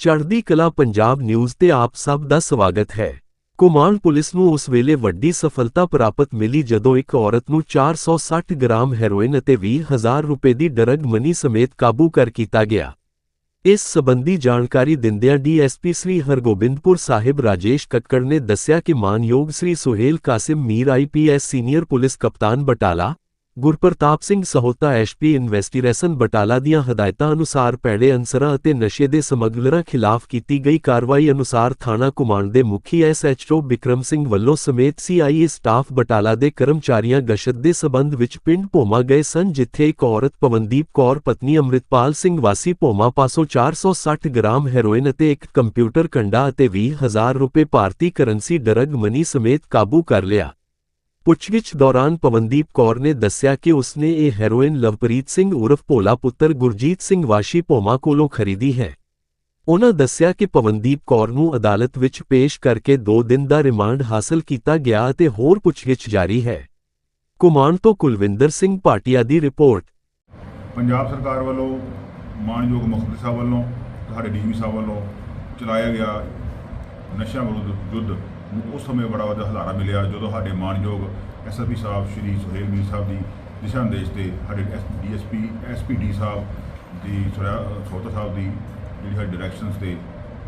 ਚੜ੍ਹਦੀ ਕਲਾ ਪੰਜਾਬ ਨਿਊਜ਼ ਤੇ ਆਪ ਸਭ ਦਾ ਸਵਾਗਤ ਹੈ। ਕੁਮਾਨ ਪੁਲਿਸ ਨੂੰ ਉਸ ਵੇਲੇ ਵੱਡੀ ਸਫਲਤਾ ਪ੍ਰਾਪਤ ਮਿਲੀ ਜਦੋਂ ਇੱਕ ਔਰਤ ਨੂੰ 460 ਗ੍ਰਾਮ ਹੈਰੋਇਨ ਅਤੇ 20000 ਰੁਪਏ ਦੀ ਡਰਗ ਮਨੀ ਸਮੇਤ ਕਾਬੂ ਕਰ ਕੀਤਾ ਗਿਆ। ਇਸ ਸਬੰਧੀ ਜਾਣਕਾਰੀ ਦਿੰਦਿਆਂ ਡੀਐਸਪੀ ਸ੍ਰੀ ਹਰਗੋਬਿੰਦਪੁਰ ਸਾਹਿਬ ਰਾਜੇਸ਼ ਕੱਕੜ ਨੇ ਦੱਸਿਆ ਕਿ ਮਾਨਯੋਗ Shri Suhail Kasim Mir IPS senior police ਕਪਤਾਨ ਬਟਾਲਾ ਗੁਰਪ੍ਰਤਾਪ ਸਿੰਘ ਸਹੋਤਾ ਐਸਪੀ ਇਨਵੈਸਟੀਗੇਸ਼ਨ ਬਟਾਲਾ ਦੀਆਂ ਹਦਾਇਤਾਂ ਅਨੁਸਾਰ ਪੈੜੇ ਅਨਸਰਾਂ ਅਤੇ ਨਸ਼ੇ ਦੇ ਸਮਗਲਰਾਂ ਖਿਲਾਫ ਕੀਤੀ ਗਈ ਕਾਰਵਾਈ ਅਨੁਸਾਰ ਥਾਣਾ ਕੁਮਾਂਡ ਦੇ ਮੁਖੀ ਐਸਐਚਓ ਬਿਕਰਮ ਸਿੰਘ ਵੱਲੋਂ ਸਮੇਤ ਸੀਆਈਏ ਸਟਾਫ ਬਟਾਲਾ ਦੇ ਕਰਮਚਾਰੀਆਂ ਗਸ਼ਤ ਦੇ ਸਬੰਧ ਵਿੱਚ ਪਿੰਡ ਭੋਮਾ ਗਏ ਸਨ, ਜਿੱਥੇ ਇੱਕ ਔਰਤ ਪਵਨਦੀਪ ਕੌਰ, ਪਤਨੀ ਅੰਮ੍ਰਿਤਪਾਲ ਸਿੰਘ ਵਾਸੀ ਭੋਮਾ ਪਾਸੋਂ 460 ਗ੍ਰਾਮ ਹੈਰੋਇਨ ਅਤੇ ਇੱਕ ਕੰਪਿਊਟਰ ਕੰਡਾ ਅਤੇ 20000 ਰੁਪਏ ਭਾਰਤੀ ਕਰੰਸੀ ਡਰਗ ਮਨੀ ਸਮੇਤ ਕਾਬੂ ਕਰ ਲਿਆ। ਪੁੱਛਗਿੱਛ ਦੌਰਾਨ ਪਵਨਦੀਪ ਕੌਰ ਨੇ ਦੱਸਿਆ ਕਿ ਉਸਨੇ ਇਹ ਹੈਰੋਇਨ ਲਵਪ੍ਰੀਤ ਸਿੰਘ ਉਰਫ ਭੋਲਾ ਪੁੱਤਰ ਗੁਰਜੀਤ ਸਿੰਘ ਵਾਸ਼ੀ ਭੋਮਾ ਕੋਲੋਂ ਖਰੀਦੀ ਹੈ। ਉਨ੍ਹਾਂ ਦੱਸਿਆ ਕਿ ਪਵਨਦੀਪ ਕੌਰ ਨੂੰ ਅਦਾਲਤ ਵਿੱਚ ਪੇਸ਼ ਕਰਕੇ 2 ਦਿਨ ਦਾ ਰਿਮਾਂਡ ਹਾਸਲ ਕੀਤਾ ਗਿਆ ਅਤੇ ਹੋਰ ਪੁੱਛਗਿੱਛ ਜਾਰੀ ਹੈ। ਕੁਮਾਨ ਤੋਂ ਕੁਲਵਿੰਦਰ ਸਿੰਘ ਭਾਟੀਆ ਦੀ ਰਿਪੋਰਟ। ਪੰਜਾਬ ਸਰਕਾਰ ਵੱਲੋਂ ਮਾਨਯੋਗ ਮੁੱਖ ਸਾਹਿਬ ਵੱਲੋਂ, ਤੁਹਾਡੇ ਡੀਜੀਪੀ ਸਾਹਿਬ ਵੱਲੋਂ ਚਲਾਇਆ ਗਿਆ ਨਸ਼ਿਆਂ ਵਿਰੁੱਧ ਯੁੱਧ ਉਸ ਸਮੇਂ ਬੜਾ ਵੱਡਾ ਹਲਾਰਾ ਮਿਲਿਆ ਜਦੋਂ ਸਾਡੇ ਮਾਨਯੋਗ ਐਸਐਸਪੀ ਸਾਹਿਬ ਸ਼੍ਰੀ ਸੁਹੇਲ ਮੀਰ ਸਾਹਿਬ ਦੀ ਦਿਸ਼ਾ ਨਿਰਦੇਸ਼ ਤੇ ਸਾਡੇ ਡੀਐਸਪੀ ਐਸਪੀਡੀ ਸਾਹਿਬ ਦੀ ਸੋਤਾ ਸਾਹਿਬ ਦੀ ਜਿਹੜੀ ਸਾਡੀ ਡਾਇਰੈਕਸ਼ਨਸ ਤੇ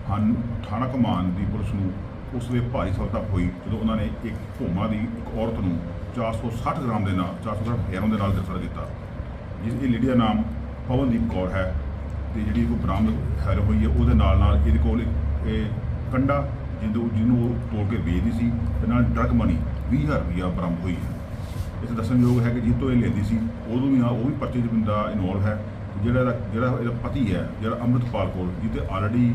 ਹਨ ਥਾਣਾ ਕਮਾਨ ਦੀ ਪੁਲਿਸ ਨੂੰ ਉਸ ਵੇ ਭਾਰੀ ਸਫਲਤਾ ਹੋਈ ਜਦੋਂ ਉਹਨਾਂ ਨੇ ਇੱਕ ਭੋਮਾ ਦੀ ਇੱਕ ਔਰਤ ਨੂੰ 460 ਗ੍ਰਾਮ ਦੇ ਨਾਲ 460 ਗ੍ਰਾਮ ਹੈਰੋਨ ਦੇ ਨਾਲ ਗ੍ਰਿਫਤਾਰ ਕੀਤਾ। ਜਿਸ, ਇਹ ਲੇਡੀ ਦਾ ਨਾਮ ਪਵਨਦੀਪ ਕੌਰ ਹੈ ਤੇ ਜਿਹੜੀ ਕੋਈ ਬਰਾਮਦ ਹੈਰ ਹੋਈ ਹੈ, ਉਹਦੇ ਨਾਲ ਨਾਲ ਇਹਦੇ ਕੋਲ ਇਹ ਕੰਡਾ ਜਿਹਨੂੰ ਜਿਹਨੂੰ ਉਹ ਤੋੜ ਕੇ ਵੇਚਦੀ ਸੀ ਤੇ ਨਾਲ ਡਰਗ ਮਨੀ 20000 ਰੁਪਇਆ ਬਰਾਮਦ ਹੋਈ ਹੈ। ਇਸ ਦੱਸਣਯੋਗ ਹੈ ਕਿ ਜਿਸ ਤੋਂ ਇਹ ਲੈਂਦੀ ਸੀ, ਉਦੋਂ ਵੀ ਹਾਂ, ਉਹ ਵੀ ਪਰਚੇ 'ਚ ਬੰਦਾ ਇਨਵੋਲਵ ਹੈ ਜਿਹੜਾ ਇਹਦਾ ਜਿਹੜਾ ਇਹਦਾ ਪਤੀ ਹੈ, ਜਿਹੜਾ ਅੰਮ੍ਰਿਤਪਾਲ ਕੌਰ, ਜਿਹਦੇ ਆਲਰੇਡੀ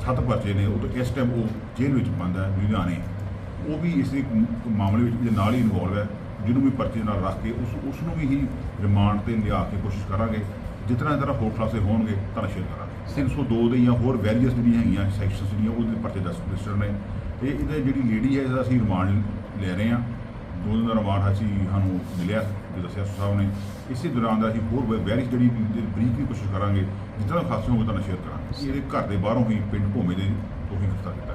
ਸੱਤ ਪਰਚੇ ਨੇ, ਉਹ ਤੋਂ ਇਸ ਟਾਈਮ ਉਹ ਜੇਲ੍ਹ ਵਿੱਚ ਬੰਦ ਹੈ, ਲੁਧਿਆਣੇ। ਉਹ ਵੀ ਇਸ ਮਾਮਲੇ ਵਿੱਚ ਇਹਦੇ ਨਾਲ ਹੀ ਇਨਵੋਲਵ ਹੈ, ਜਿਹਨੂੰ ਵੀ ਪਰਚੇ ਨਾਲ ਰੱਖ ਕੇ ਉਸ ਉਸ ਨੂੰ ਵੀ ਹੀ ਰਿਮਾਂਡ ਤੇ ਲਿਆ ਕੇ ਕੋਸ਼ਿਸ਼ ਕਰਾਂਗੇ। ਜਿਤਨਾ ਤਰ੍ਹਾਂ ਹੋਰ ਖੁਲਾਸੇ ਹੋਣਗੇ, ਤਾਂ ਸ਼ੇਅਰ ਕਰਾਂਗੇ। 302 ਦੇ ਜਾਂ ਹੋਰ ਵੈਰੀਅਸ ਜਿਹੜੀਆਂ ਹੈਗੀਆਂ ਸੈਕਸ਼ਨਸ ਜਿਹੜੀਆਂ ਉਹਦੇ ਪਰਚੇ ਦਸ ਰਜਿਸਟਰ ਨੇ। ਤੇ ਇਹਦੇ ਜਿਹੜੀ ਲੇਡੀ ਹੈ, ਇਹਦਾ ਅਸੀਂ ਰਿਮਾਂਡ ਲੈ ਰਹੇ ਹਾਂ। ਦੋ ਦਿਨ ਦਾ ਰਿਮਾਂਡ ਅਸੀਂ ਸਾਨੂੰ ਮਿਲਿਆ, ਜੋ ਦੱਸਿਆ ਸਾਹਿਬ ਨੇ। ਇਸੇ ਦੌਰਾਨ ਦਾ ਅਸੀਂ ਹੋਰ ਵੈਰੀਅਸ ਜਿਹੜੀ ਬਰੀਕ ਵੀ ਕੋਸ਼ਿਸ਼ ਕਰਾਂਗੇ। ਜਿਤਨਾ ਖਾਸੇ ਹੋਵੇ ਤਾਂ ਸ਼ੇਅਰ ਕਰਾਂਗੇ। ਇਹਦੇ ਘਰ ਦੇ ਬਾਹਰੋਂ ਹੀ ਪਿੰਡ ਭੋਮੇ ਦੇ ਤੋਂ ਹੀ ਗ੍ਰਿਫਤਾਰ ਕੀਤਾ